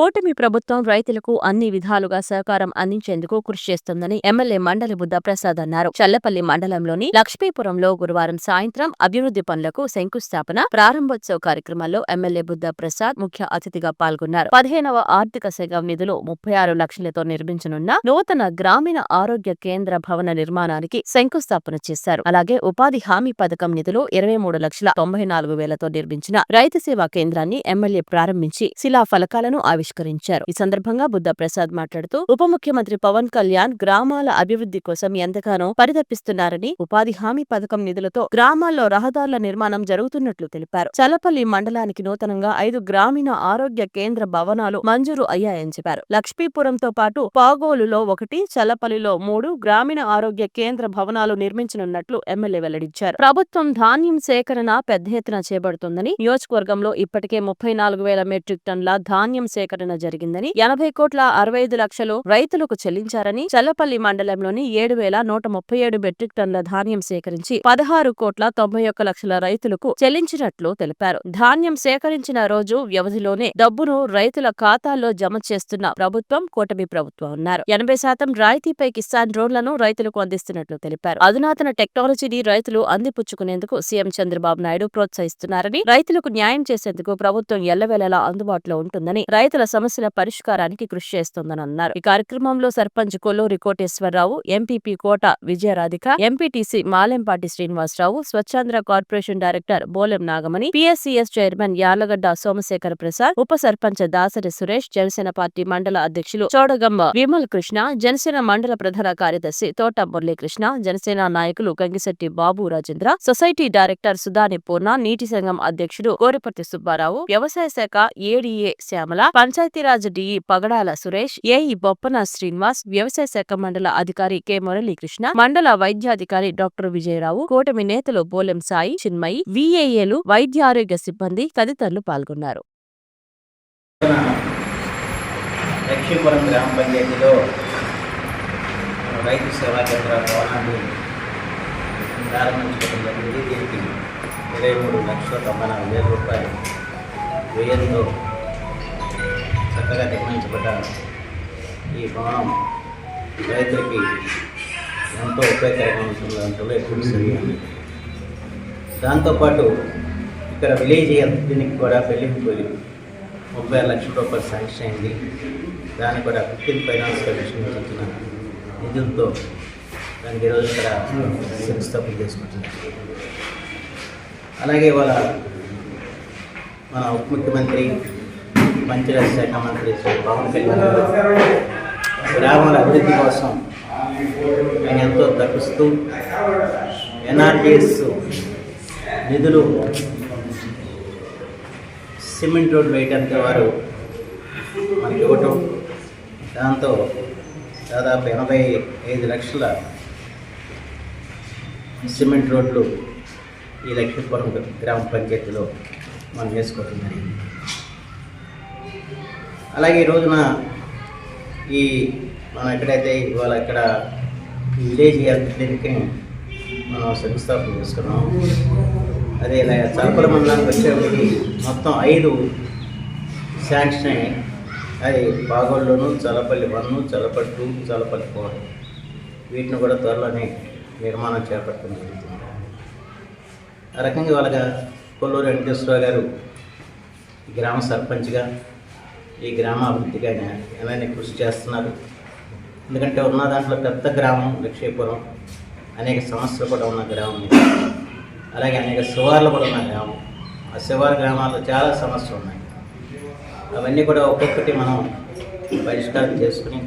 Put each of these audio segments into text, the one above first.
కూటమి ప్రభుత్వం రైతులకు అన్ని విధాలుగా సహకారం అందించేందుకు కృషి చేస్తుందని ఎమ్మెల్యే మండలి బుద్ధ ప్రసాద్ అన్నారు. చల్లపల్లి మండలంలోని లక్ష్మీపురంలో గురువారం సాయంత్రం అభివృద్ధి పనులకు శంకుస్థాపన ప్రారంభోత్సవ కార్యక్రమాల్లో ఎమ్మెల్యే బుద్ధ ప్రసాద్ ముఖ్య అతిథిగా పాల్గొన్నారు. పదిహేనవ ఆర్థిక శాఖ నిధులు ముప్పై ఆరు లక్షలతో నిర్మించనున్న నూతన గ్రామీణ ఆరోగ్య కేంద్ర భవన నిర్మాణానికి శంకుస్థాపన చేశారు. అలాగే ఉపాధి హామీ పథకం నిధులు ఇరవై మూడు లక్షల తొంభై నాలుగు వేలతో నిర్మించిన రైతు సేవా కేంద్రాన్ని ఎమ్మెల్యే ప్రారంభించి శిలా ఫలకాలను ఆవిష్కరించారు. ఈ సందర్భంగా బుద్ధ ప్రసాద్ మాట్లాడుతూ ఉప ముఖ్యమంత్రి పవన్ కళ్యాణ్ గ్రామాల అభివృద్ధి కోసం ఎంతగానో పరితపిస్తున్నారని ఉపాధి హామీ పథకం నిధులతో గ్రామాల్లో రహదారుల నిర్మాణం జరుగుతున్నట్లు తెలిపారు. చలపల్లి మండలానికి నూతనంగా ఐదు గ్రామీణ ఆరోగ్య కేంద్ర భవనాలు మంజూరు అయ్యాయని చెప్పారు. లక్ష్మీపురంతో పాటు పాగోలులో ఒకటి చలపల్లిలో మూడు గ్రామీణ ఆరోగ్య కేంద్ర భవనాలు నిర్మించనున్నట్లు ఎమ్మెల్యే వెల్లడించారు. ప్రభుత్వం ధాన్యం సేకరణ పెద్ద ఎత్తున చేపడుతుందని నియోజకవర్గంలో ఇప్పటికే ముప్పై నాలుగు వేల మెట్రిక్ టన్ల ధాన్యం సేకరణ జరిగిందని ఎనభై కోట్ల అరవై ఐదు లక్షలు రైతులకు చెల్లించారని చల్లపల్లి మండలంలోని ఏడు వేల నూట ముప్పై ఏడు మెట్రిక్ టన్ల ధాన్యం సేకరించి పదహారు కోట్ల తొంభై ఒక్క లక్షల రైతులకు చెల్లించినట్లు తెలిపారు. ధాన్యం సేకరించిన రోజు వ్యవధిలోనే డబ్బును రైతుల ఖాతాల్లో జమ చేస్తున్న ప్రభుత్వం కూటమి ప్రభుత్వం అన్నారు. ఎనభై శాతం రాయితీపై కిసాన్ డ్రోన్లను రైతులకు అందిస్తున్నట్లు తెలిపారు. అధునాతన టెక్నాలజీని రైతులు అందిపుచ్చుకునేందుకు సీఎం చంద్రబాబు నాయుడు ప్రోత్సహిస్తున్నారని రైతులకు న్యాయం చేసేందుకు ప్రభుత్వం ఎల్లవేళలా అందుబాటులో ఉంటుందని రైతుల సమస్యల పరిష్కారానికి కృషి చేస్తోందని అన్నారు. ఈ కార్యక్రమంలో sarpanch Kolluri Koteswararao MPP Kota Vijayaradhika MPTC Malempati Srinivasarao Swachhandhra corporation director Bolem Nagamani PSCS chairman Yalagadda Somasekhara Prasad ఉప సర్పంచ్ దాసరి సురేష్ జనసేన పార్టీ మండల అధ్యక్షులు చోడగమ్మ విమల్ కృష్ణ జనసేన మండల ప్రధాన కార్యదర్శి తోట మురళీకృష్ణ జనసేన నాయకులు గంగిశెట్టి బాబు రాజేంద్ర సొసైటీ డైరెక్టర్ సుధాని పూర్ణ నీటి సంఘం అధ్యక్షుడు కోరిపర్తి సుబ్బారావు వ్యవసాయ శాఖ ADA Shyamala Panchayati Raj DE Pagadala Suresh AE Boppana Srinivas వ్యవసాయ శాఖ మండల అధికారి కె. మురళీకృష్ణ మండల వైద్యాధికారి డాక్టర్ విజయరావు కూటమి నేతలు బోలెం సాయి చిన్మయి విఏఏలు వైద్య ఆరోగ్య సిబ్బంది తదితరులు పాల్గొన్నారు. లక్ష్మీపురం గ్రామ పంచాయతీలో రైతు సేవా కేంద్రాల భవనాన్ని ప్రారంభించడం జరిగింది. దీనికి ఇరవై మూడు లక్షల తొంభై నాలుగు వేల రూపాయలు వ్యయంతో చక్కగా నిర్మించబడ్డ ఈ భవనం రైతులకి ఎంతో ఉపయోగకరంగా ఉంటుంది దాంట్లో ఎప్పుడు జరిగింది దాంతోపాటు ఇక్కడ విలేజ్ హెల్త్ క్లినిక్ కూడా పోయి ముప్పై ఆరు లక్షల రూపాయలు శాంక్షన్ అయింది. దాన్ని కూడా ఫిఫ్టీన్ ఫైనాన్స్ కమిషన్ వచ్చిన నిధులతో దానికి ఈరోజు ఇక్కడ శంకుస్థాపన చేసుకుంటున్నాం. అలాగే వాళ్ళ మన ఉప ముఖ్యమంత్రి పంచాయతీ శాఖ మంత్రి శ్రీ పవన్ కళ్యాణ్ గ్రామాల అభివృద్ధి కోసం ఆయన ఎంతో తప్పిస్తూ ఎన్ఆర్డిఎస్ నిధులు సిమెంట్ రోడ్ వేయడానికి వారు మనకి ఇవ్వటం దాంతో దాదాపు ఎనభై ఐదు లక్షల సిమెంట్ రోడ్లు ఈ లక్ష్మీపురం గ్రామ పంచాయతీలో మనం వేసుకోవడం జరిగింది. అలాగే ఈ రోజున ఈ మనం ఎక్కడైతే ఇవాళ ఇక్కడ విలేజ్ హెల్త్ క్లినిక్ని మనం శంకుస్థాపన చేసుకున్నాం. అదే ఇలా చలపల మండలానికి వచ్చేప్పటికి మొత్తం ఐదు శాంక్షన్. అయ్యాయి అది బాగోళ్ళలోను Chalapalli one Chalapalli two Chalapalli four. వీటిని కూడా త్వరలోనే నిర్మాణం చేపట్టడం జరుగుతుంది. ఆ రకంగా వాళ్ళగా కొల్లూరు వెంకటేశ్వర గారు గ్రామ సర్పంచ్గా ఈ గ్రామ అభివృద్ధిగా ఆయన కృషి చేస్తున్నారు. ఎందుకంటే ఉన్న దాంట్లో పెద్ద గ్రామం లక్ష్మీపురం అనేక సమస్యలు కూడా ఉన్న గ్రామం అలాగే అనేక శివార్లు కూడా ఉన్న గ్రామం. ఆ శివారు గ్రామాల్లో చాలా సమస్యలు ఉన్నాయి. అవన్నీ కూడా ఒక్కొక్కటి మనం పరిష్కారం చేసుకుని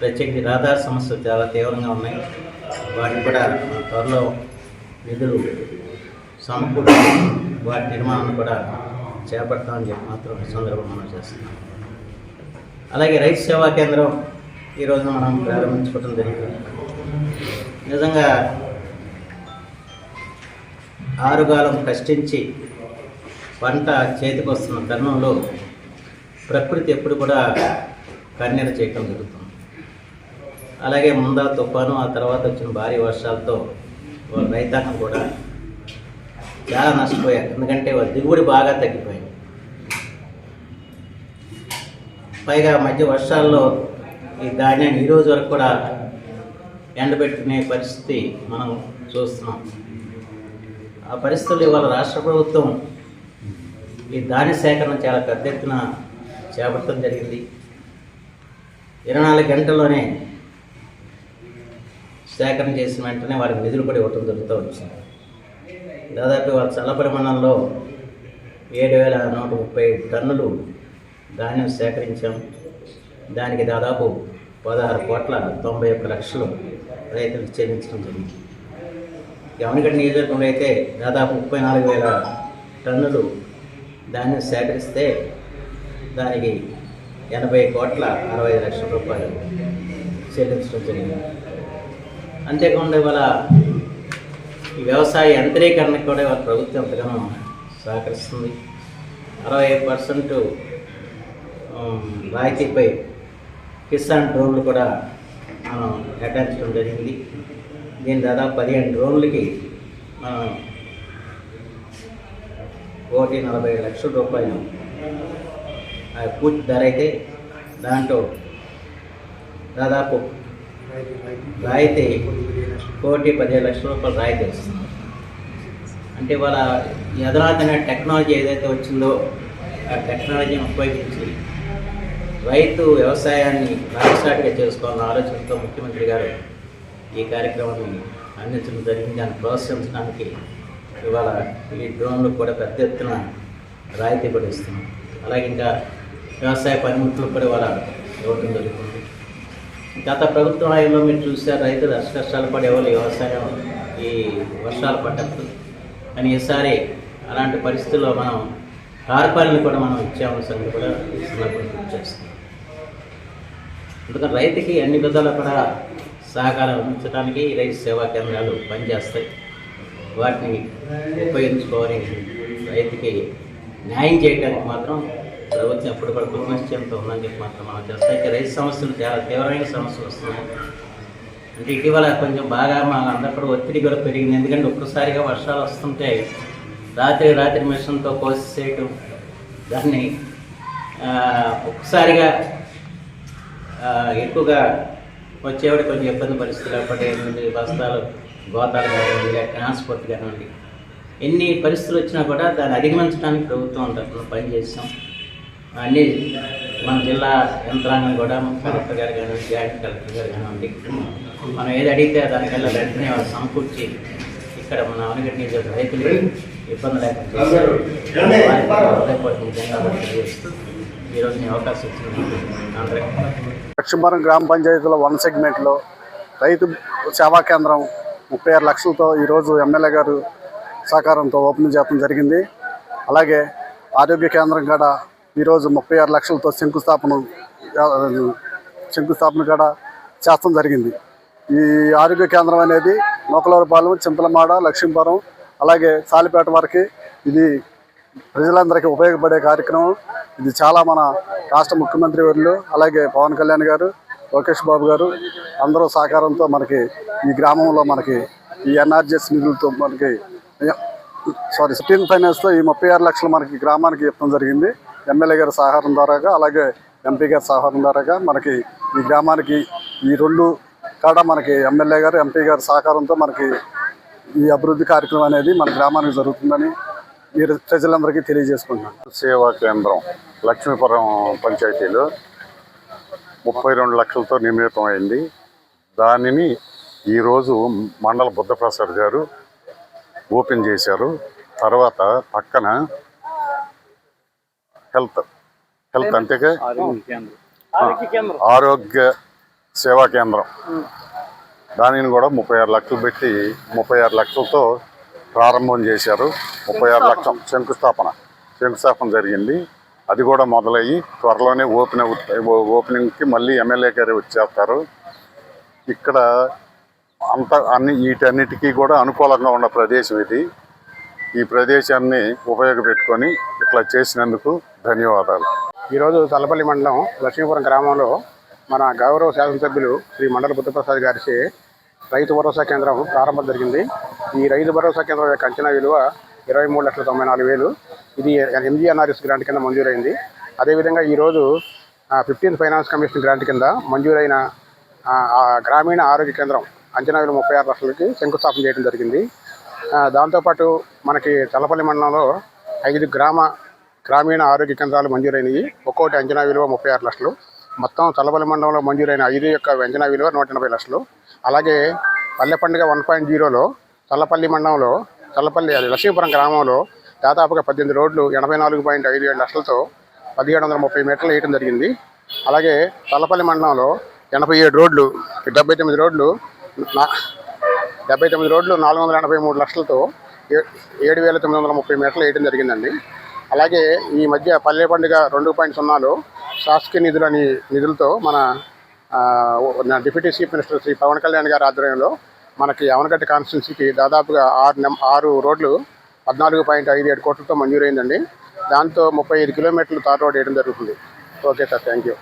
ప్రత్యేకించి రహదారి సమస్యలు చాలా తీవ్రంగా ఉన్నాయి. వాటిని కూడా మన త్వరలో నిధులు సమకూర్చి వాటి నిర్మాణాన్ని కూడా చేపడతామని చెప్పి మాత్రం ఈ మనం చేస్తున్నాం. అలాగే రైతు సేవా కేంద్రం ఈ రోజున మనం ప్రారంభించుకోవడం జరిగింది. నిజంగా ఆరుగాలం కష్టించి పంట చేతికి వస్తున్న తరుణంలో ప్రకృతి ఎప్పుడు కూడా కన్నెర చేయటం జరుగుతుంది. అలాగే ముందా తుఫాను ఆ తర్వాత వచ్చిన భారీ వర్షాలతో రైతాంగం కూడా చాలా నష్టపోయారు. ఎందుకంటే వాళ్ళ దిగుబడి బాగా తగ్గిపోయింది. పైగా మధ్య వర్షాల్లో ఈ ధాన్యాన్ని ఈరోజు రోజు వరకు కూడా ఎండబెట్టుకునే పరిస్థితి మనం చూస్తున్నాం. ఆ పరిస్థితులు ఇవాళ రాష్ట్ర ప్రభుత్వం ఈ ధాన్య సేకరణ చాలా పెద్ద ఎత్తున చేపట్టడం జరిగింది. ఇరవై నాలుగు గంటల్లోనే సేకరణ చేసిన వెంటనే వారికి నిధులు కూడా ఇవ్వటం జరుగుతూ వచ్చింది. దాదాపు వాళ్ళ చల్లపరి మండలంలో ఏడు వేల నూట ముప్పై టన్నులు ధాన్యం సేకరించాం. దానికి దాదాపు పదహారు కోట్ల తొంభై ఒక్క లక్షలు రైతులకు చెల్లించడం జరిగింది. గమనిగడ్డ నియోజకవర్గంలో అయితే దాదాపు ముప్పై నాలుగు వేల టన్నులు ధాన్యం సేకరిస్తే దానికి ఎనభై కోట్ల అరవై లక్షల రూపాయలు చెల్లించడం జరిగింది. అంతేకాకుండా ఇవాళ వ్యవసాయ యంత్రీకరణకు కూడా ఇవాళ ప్రభుత్వం ఎంతగానో సహకరిస్తుంది. అరవై పర్సెంట్ రాయితీపై కిసాన్ డ్రోన్లు కూడా మనం కేటాయించడం జరిగింది. దీని దాదాపు పదిహేను డ్రోన్లకి మనం కోటి నలభై లక్షల రూపాయలు ఆ పూర్తి ధర అయితే దాంట్లో దాదాపు రాయితీ కోటి పదిహేను లక్షల రూపాయలు రాయితీ వస్తుంది. అంటే వాళ్ళ ఈ టెక్నాలజీ ఏదైతే వచ్చిందో ఆ టెక్నాలజీని ఉపయోగించి రైతు వ్యవసాయాన్ని లాభసాటిగా చేసుకోవాలన్న ఆలోచనతో ముఖ్యమంత్రి గారు ఈ కార్యక్రమాన్ని అందించడం జరిగింది. దాన్ని ప్రోత్సహించడానికి ఇవాళ ఈ డ్రోన్లు కూడా పెద్ద ఎత్తున రాయితీ కూడా ఇస్తున్నాం. అలాగే ఇంకా వ్యవసాయ పనిముట్లు కూడా ఇవాళ ఇవ్వడం జరుగుతుంది. గత ప్రభుత్వ హాయిలో మీరు చూసారు రైతులు అష్ట కష్టాలు పడేవాళ్ళు వ్యవసాయం ఈ వర్షాలు పడ్డప్పుడు. కానీ ఈసారి అలాంటి పరిస్థితుల్లో మనం కార్పాలను కూడా మనం ఇచ్చాము సంగతి కూడా చేస్తున్నాం అందుకని రైతుకి అన్ని విధాలు కూడా సహకారం అందించడానికి రైతు సేవా కేంద్రాలు పనిచేస్తాయి. వాటిని ఉపయోగించుకోవాలి. రైతుకి న్యాయం చేయడానికి మాత్రం ప్రభుత్వం ఎప్పటికప్పుడు కూడా ఉందని చెప్పి మాత్రం మనం చేస్తాం రైతు సమస్యలు చాలా తీవ్రమైన సమస్యలు వస్తున్నాయి. అంటే ఇటీవల కొంచెం బాగా మా అందరికీ ఒత్తిడి కూడా పెరిగింది. ఎందుకంటే ఒక్కసారిగా వర్షాలు వస్తుంటే రాత్రి రాత్రి మిషన్తో కోసేయటం దాన్ని ఒక్కసారిగా ఎక్కువగా వచ్చేవాడు కొంచెం ఇబ్బంది పరిస్థితులు అప్పటి ఏంటంటే బస్తాలు గోతాలు కానివ్వండి లేదా ట్రాన్స్పోర్ట్ కానివ్వండి ఎన్ని పరిస్థితులు వచ్చినా కూడా దాన్ని అధిగమించడానికి ప్రభుత్వం పని పనిచేస్తాం. అన్ని మన జిల్లా యంత్రాంగం కూడా కలెక్టర్ గారు కానివ్వండి జాయింట్ కలెక్టర్ గారు కానివ్వండి మనం ఏది అడిగితే దానికల్లా వెంటనే వాళ్ళు సమకూర్చి ఇక్కడ మన అవనగడ్డ నియోజకవర్గ రైతులు ఇబ్బంది లేకుండా ఈరోజు ఈ అవకాశం ఇచ్చినందుకు అందరికీ లక్ష్మీపురం గ్రామ పంచాయతీలో వన్ సెగ్మెంట్లో రైతు సేవా కేంద్రం ముప్పై ఆరు లక్షలతో ఈరోజు ఎమ్మెల్యే గారు సహకారంతో ఓపెన్ చేయడం జరిగింది. అలాగే ఆరోగ్య కేంద్రం కాడ ఈరోజు ముప్పై ఆరు లక్షలతో శంకుస్థాపన శంకుస్థాపన కూడా చేస్తాం జరిగింది. ఈ ఆరోగ్య కేంద్రం అనేది నూకలవరపాలెం చింతలమాడ లక్ష్మీపురం అలాగే సాలిపేట వరకు ఇది ప్రజలందరికీ ఉపయోగపడే కార్యక్రమం. ఇది చాలా మన రాష్ట్ర ముఖ్యమంత్రి వర్యులు అలాగే పవన్ కళ్యాణ్ గారు లోకేష్ బాబు గారు అందరూ సహకారంతో మనకి ఈ గ్రామంలో మనకి ఈ ఎన్ఆర్జెస్ నిధులతో మనకి సారీ స్టీల్ ఫైనాన్స్తో ఈ ముప్పై ఆరు లక్షలు మనకి గ్రామానికి ఇవ్వడం జరిగింది. ఎమ్మెల్యే గారి సహకారం ద్వారాగా అలాగే ఎంపీ గారి సహకారం ద్వారాగా మనకి ఈ గ్రామానికి ఈ రెండు కాడ మనకి ఎమ్మెల్యే గారు ఎంపీ గారి సహకారంతో మనకి ఈ అభివృద్ధి కార్యక్రమం అనేది మన గ్రామానికి జరుగుతుందని మీరు ప్రజలందరికీ తెలియజేసుకుంటున్నాను. సేవా కేంద్రం లక్ష్మీపురం పంచాయతీలో ముప్పై రెండు లక్షలతో నిర్మితం అయింది. దానిని ఈరోజు మండల బుద్ధప్రసాద్ గారు ఓపెన్ చేశారు. తర్వాత పక్కన హెల్త్ హెల్త్ అంతేగా ఆరోగ్య సేవా కేంద్రం. దానిని కూడా ముప్పై ఆరు లక్షలు పెట్టి ముప్పై ఆరు లక్షలతో ప్రారంభం చేశారు. ముప్పై ఆరు లక్షం శంకుస్థాపన. శంకుస్థాపన జరిగింది. అది కూడా మొదలయ్యి త్వరలోనే ఓపెన్ ఓపెనింగ్కి మళ్ళీ ఎమ్మెల్యే గారు వచ్చేస్తారు. ఇక్కడ అంత అన్ని వీటన్నిటికీ కూడా అనుకూలంగా ఉన్న ప్రదేశం ఇది. ఈ ప్రదేశాన్ని ఉపయోగపెట్టుకొని ఇట్లా చేసినందుకు ధన్యవాదాలు. ఈరోజు తలపల్లి మండలం లక్ష్మీపురం గ్రామంలో మన గౌరవ శాసనసభ్యులు శ్రీ మండల బుద్ధప్రసాద్ గారిచే రైతు భరోసా కేంద్రం ప్రారంభం జరిగింది. ఈ రైతు భరోసా కేంద్రం యొక్క అంచనా విలువ ఇరవై మూడు లక్షల తొంభై నాలుగు వేలు. ఇది ఎంజీఎన్ఆర్ఎస్ గ్రాంట్ కింద మంజూరైంది. అదేవిధంగా ఈరోజు ఫిఫ్టీన్త్ ఫైనాన్స్ కమిషన్ గ్రాంట్ కింద మంజూరైన ఆ, గ్రామీణ ఆరోగ్య కేంద్రం అంచనా విలువ ముప్పై ఆరు లక్షలకి శంకుస్థాపన చేయడం జరిగింది. దాంతోపాటు మనకి తలపల్లి మండలంలో ఐదు గ్రామ గ్రామీణ ఆరోగ్య కేంద్రాలు మంజూరైనవి. ఒక్కోటి అంచనా విలువ ముప్పై ఆరు లక్షలు. మొత్తం చల్లపల్లి మండలంలో మంజూరైన ఐదు యొక్క అంచనా విలువ నూట ఎనభై లక్షలు. అలాగే పల్లె పండుగ వన్ పాయింట్ జీరోలో చల్లపల్లి మండలంలో చల్లపల్లి లక్ష్మీపురం గ్రామంలో దాదాపుగా పద్దెనిమిది రోడ్లు ఎనభై నాలుగు పాయింట్ ఐదు ఏడు లక్షలతో పదిహేడు వందల ముప్పై మీటర్లు వేయడం జరిగింది. అలాగే చల్లపల్లి మండలంలో ఎనభై ఏడు రోడ్లు డెబ్బై తొమ్మిది రోడ్లు నా డెబ్బై తొమ్మిది రోడ్లు నాలుగు వందల ఎనభై మూడు లక్షలతో ఏ- ఏడు వేల తొమ్మిది వందల ముప్పై మీటర్లు వేయడం జరిగిందండి. అలాగే ఈ మధ్య పల్లె పండుగ రెండు పాయింట్ సున్నాలో శాసకీయ నిధులని నిధులతో మన నా deputy chief minister Shri Pawan Kalyan గారి ఆధ్వర్యంలో మనకి అవనగడ్డ కాన్స్టిట్యున్సీకి దాదాపుగా ఆరు నెం ఆరు రోడ్లు పద్నాలుగు పాయింట్ ఐదు ఏడు కోట్లతో మంజూరైందండి. దాంతో ముప్పై ఐదు కిలోమీటర్లు తార్ రోడ్ వేయడం జరుగుతుంది. Okay sir thank you.